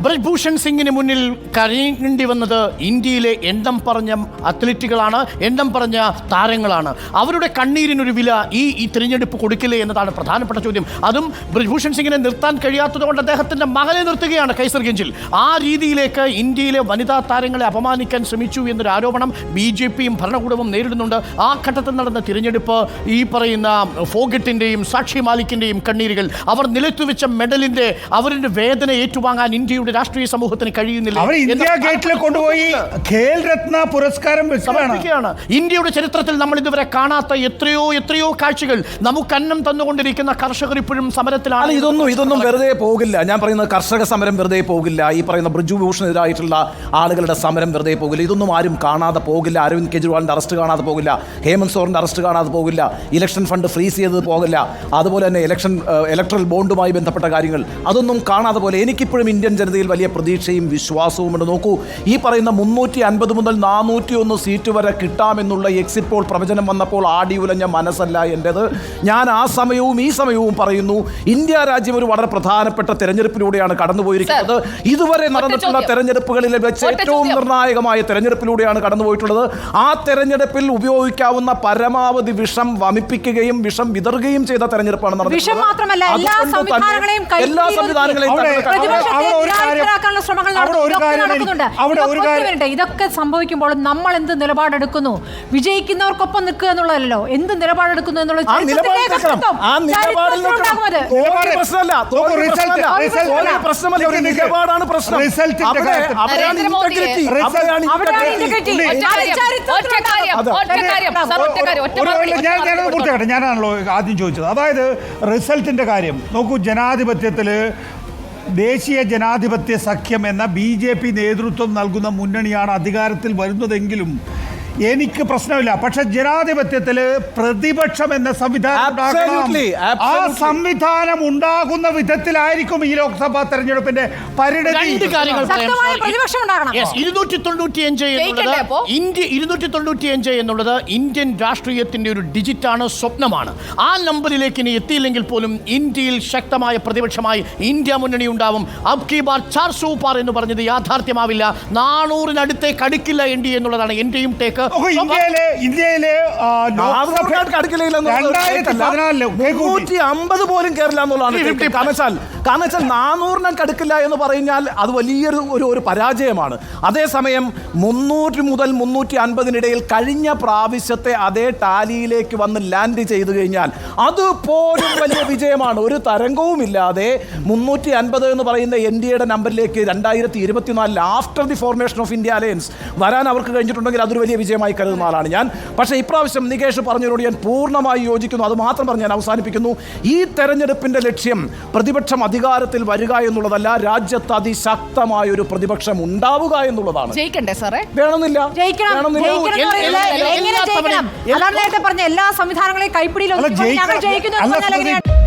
ബ്രജ്ഭൂഷൺ സിംഗിന് മുന്നിൽ കരയേണ്ടി വന്നത് ഇന്ത്യയിലെ എണ്ണം പറഞ്ഞ അത്ലറ്റുകളാണ് എണ്ണം പറഞ്ഞ താരങ്ങളാണ്. അവരുടെ കണ്ണീരിനൊരു വില ഈ ഈ തിരഞ്ഞെടുപ്പ് കൊടുക്കില്ലേ എന്നതാണ് പ്രധാനപ്പെട്ട ചോദ്യം. അതും ബ്രജ്ഭൂഷൺ സിംഗിനെ നിർത്താൻ കഴിയാത്തത് കൊണ്ട് അദ്ദേഹത്തിന്റെ മകനെ നിർത്തുകയാണ് കൈസർഗഞ്ചിൽ ആ രീതിയിലേക്ക് ഇന്ത്യയിലെ വനിതാ താരങ്ങളെ അപമാനിക്കാൻ ശ്രമിച്ചു എന്നൊരു ആരോപണം ബി ജെ പിയും ഭരണകൂടവും നേരിടുന്നുണ്ട്. ആ ഘട്ടത്തിൽ നടന്ന തിരഞ്ഞെടുപ്പ് ഈ പറയുന്ന ഫോഗട്ടിന്റെയും സാക്ഷി മാലിക്കിന്റെയും കണ്ണീരുകൾ. അവർ നിലത്തുവെച്ച മെഡലിന്റെ അവരുടെ വേദന ഏറ്റുവാങ്ങാൻ ഇന്ത്യയുടെ രാഷ്ട്രീയ സമൂഹത്തിന് കഴിയുന്നില്ല അവർ ഇന്ത്യ ഗേറ്റിൽ കൊണ്ടുപോയി ഖേൽ രത്ന പുരസ്കാരം സമർപ്പിക്കുകയാണ്. ഇന്ത്യയുടെ ചരിത്രത്തിൽ നമ്മൾ ഇതുവരെ കാണാത്ത എത്രയോ എത്രയോ കാഴ്ചകൾ നമുക്ക് അന്നം തന്നുകൊണ്ടിരിക്കുന്ന കർഷകർ ഇപ്പോഴും സമരത്തിലാണ് ഇതൊന്നും ഇതൊന്നും വെറുതെ പോകില്ല. ഞാൻ പറയുന്നത് കർഷക സമരം വെറുതെ പോകില്ല. ഈ പറയുന്ന ബ്രിജുഭൂഷണെതിരായിട്ടുള്ള ആളുകളുടെ സമരം വെറുതെ പോകില്ല. ഇതൊന്നും ആരും കാണാതെ പോകില്ല. അരവിന്ദ് കെജ്രിവാളിന്റെ അറസ്റ്റ് കാണാതെ പോകില്ല. ഹേമന്ത് സോറിന്റെ അറസ്റ്റ് കാണാതെ പോകില്ല. ഇലക്ഷൻ ഫണ്ട് ഫ്രീസ് ചെയ്തത് പോകില്ല. അതുപോലെ തന്നെ ഇലക്ഷൻ ഇലക്ട്രൽ ബോണ്ടുമായി ബന്ധപ്പെട്ട കാര്യങ്ങൾ. അതൊന്നും കാണാതെ പോലെ എനിക്കിപ്പോഴും ഇന്ത്യൻ ജനതയിൽ വലിയ പ്രതീക്ഷയും വിശ്വാസവും ഉണ്ട് നോക്കൂ ഈ പറയുന്ന മുന്നൂറ്റി അൻപത് മുതൽ നാനൂറ്റി ഒന്ന് സീറ്റ് വരെ കിട്ടാമെന്നുള്ള എക്സിറ്റ് പോൾ പ്രവചനം വന്നപ്പോൾ ആടി ഉലഞ്ഞ മനസ്സല്ല എന്റെത് ഞാൻ ആ സമയവും ഈ സമയവും പറയുന്നു ഇന്ത്യ രാജ്യം ഒരു വളരെ പ്രധാനപ്പെട്ട തെരഞ്ഞെടുപ്പിലൂടെയാണ് കടന്നുപോയിരിക്കുന്നത്. ഇതുവരെ നടന്നിട്ടുള്ള. തെരഞ്ഞെടുപ്പുകളിൽ വെച്ച് ഏറ്റവും നിർണായകമായ തെരഞ്ഞെടുപ്പിലൂടെയാണ് കടന്നുപോയിട്ടുള്ളത്. ആ തെരഞ്ഞെടുപ്പിൽ ഉപയോഗിക്കാവുന്ന പരമാവധി വിഷം വമിപ്പിക്കുകയും വിഷം വിതറുകയും ചെയ്ത തെരഞ്ഞെടുപ്പാണ് നടന്നത് വിഷം മാത്രമല്ല, എല്ലാ സംവിധാനങ്ങളെയും കാര്യം- ശ്രമങ്ങൾ അവിടെ ഒരു ഇതൊക്കെ കാര്യം നടക്കുന്നുണ്ട്. അവിടെ ഒരു ഇതൊക്കെ. ഇതൊക്കെ സംഭവിക്കുമ്പോൾ നമ്മൾ എന്ത് നിലപാടെടുക്കുന്നു? വിജയിക്കുന്നവർക്കൊപ്പം നിൽക്കുക എന്നുള്ളതല്ലോ എന്ത് നിലപാടെടുക്കുന്നു എന്നുള്ളത്. നിലപാടാണ് പ്രശ്നം. ഞാനാണല്ലോ ആദ്യം ചോദിച്ചത്. അതായത് റിസൾട്ടിന്റെ കാര്യം. നോക്കൂ ജനാധിപത്യത്തിൽ ദേശീയ ജനാധിപത്യ സഖ്യം എന്ന ബി നേതൃത്വം നൽകുന്ന മുന്നണിയാണ് അധികാരത്തിൽ വരുന്നതെങ്കിലും എനിക്ക് പ്രശ്നമില്ല. പക്ഷെ ജനാധിപത്യത്തിൽ പ്രതിപക്ഷം എന്ന സംവിധാനം. ആ. സംവിധാനം ഉണ്ടാകുന്ന വിധത്തിലായിരിക്കും ഈ ലോക്സഭാ തെരഞ്ഞെടുപ്പിന്റെ പരിണതി. ഇരുന്നൂറ്റി തൊണ്ണൂറ്റിയഞ്ച് എന്നുള്ളത് ഇന്ത്യ ഇരുന്നൂറ്റി തൊണ്ണൂറ്റിയഞ്ച് എന്നുള്ളത് ഇന്ത്യൻ രാഷ്ട്രീയത്തിന്റെ ഒരു ഡിജിറ്റാണ് സ്വപ്നമാണ്. ആ നമ്പറിലേക്ക് ഇനി എത്തിയില്ലെങ്കിൽ പോലും ഇന്ത്യയിൽ ശക്തമായ പ്രതിപക്ഷമായി ഇന്ത്യ മുന്നണി ഉണ്ടാവും. അബ് കി ബാർ ചാർ സൂപ്പാർ പാർ എന്ന് പറഞ്ഞത് യാഥാർത്ഥ്യമാവില്ല. നാനൂറിനടുത്തേക്ക് അടുക്കില്ല എൻ ഡി എന്നുള്ളതാണ് എന്റെയും ടേക്ക് ഇന്ത്യയിലെ രണ്ടായിരത്തി പതിനാലിൽ അമ്പത് പോലും കേരളം എന്നുള്ളതാണ്. കാരണം കാരണം വെച്ചാൽ നാനൂറിനെ അടുക്കില്ല എന്ന് പറഞ്ഞാൽ അത് വലിയൊരു ഒരു ഒരു പരാജയമാണ്. അതേസമയം മുന്നൂറ് മുതൽ മുന്നൂറ്റി അൻപതിനിടയിൽ കഴിഞ്ഞ പ്രാവശ്യത്തെ അതേ ടാലിയിലേക്ക് വന്ന് ലാൻഡ് ചെയ്തു കഴിഞ്ഞാൽ അതുപോലും വലിയ വിജയമാണ്. ഒരു തരംഗവുമില്ലാതെ മുന്നൂറ്റി അൻപത് എന്ന് പറയുന്ന എൻ ഡി എയുടെ നമ്പറിലേക്ക് രണ്ടായിരത്തി ഇരുപത്തിനാലിൽ after the formation of India alliance വരാൻ അവർക്ക് കഴിഞ്ഞിട്ടുണ്ടെങ്കിൽ അതൊരു വലിയ വിജയമായി കരുതുന്ന ആളാണ് ഞാൻ. പക്ഷേ ഇപ്രാവശ്യം നികേഷ് പറഞ്ഞതിനോട് ഞാൻ പൂർണമായി യോജിക്കുന്നു. അത് മാത്രം പറഞ്ഞ് ഞാൻ അവസാനിപ്പിക്കുന്നു. ഈ തെരഞ്ഞെടുപ്പിന്റെ ലക്ഷ്യം പ്രതിപക്ഷം അധികാരത്തിൽ വരിക എന്നുള്ളതല്ല രാജ്യത്ത് അതിശക്തമായ ഒരു പ്രതിപക്ഷം ഉണ്ടാവുക എന്നുള്ളതാണ്. ജയിക്കണ്ടേ സാറേ? വേണമെന്നില്ല. എല്ലാ- സംവിധാനങ്ങളെയും കൈപ്പിടിയിലും. ജയിക്കുന്നു